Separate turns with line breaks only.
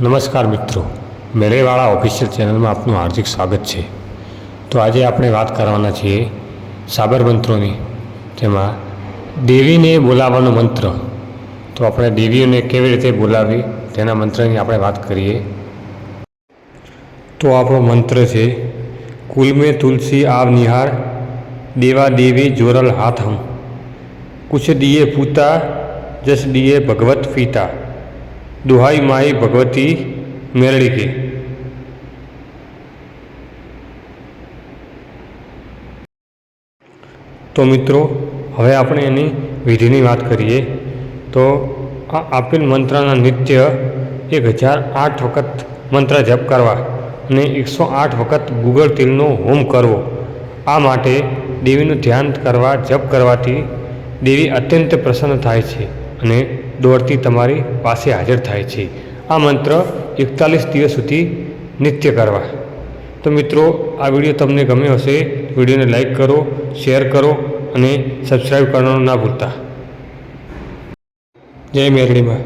નમસ્કાર મિત્રો. મેળેવાળા ઓફિશિયલ ચેનલમાં આપનું હાર્દિક સ્વાગત છે. તો આજે આપણે વાત કરવાના છીએ સાબર મંત્રોની તેમાં દેવીને બોલાવવાનો મંત્ર. તો આપણે દેવીઓને કેવી રીતે બોલાવી, તેના મંત્રની આપણે વાત કરીએ. તો આપણો મંત્ર છે, કુલમે તુલસી આવ નિહાર, દેવા દેવી જોરલ હાથ હમ કુછ દિયે પૂતા, જસ દિયે ભગવત પિતા દુહાઈ માઈ ભગવતી મેરળી કે તો મિત્રો, હવે આપણે એની વિધિની વાત કરીએ. તો આ આપેલ મંત્રના નિત્ય એક હજાર આઠ વખત મંત્ર જપ કરવા અને એકસો આઠ વખત ગુગળ તિલનો હોમ કરવો. આ માટે દેવીનું ધ્યાન કરવા, જપ કરવાથી દેવી અત્યંત પ્રસન્ન થાય છે. અને દોડતી તમારી પાસે હાજર થાય છે. આ મંત્ર એકતાલીસ દિવસ સુધી નિત્ય કરવા. તો મિત્રો, આ વીડિયો તમને ગમ્યો હશે, વિડીયોને લાઈક કરો, શેર કરો અને સબસ્ક્રાઈબ કરવાનું ના ભૂલતા. જય મેરડીમાં.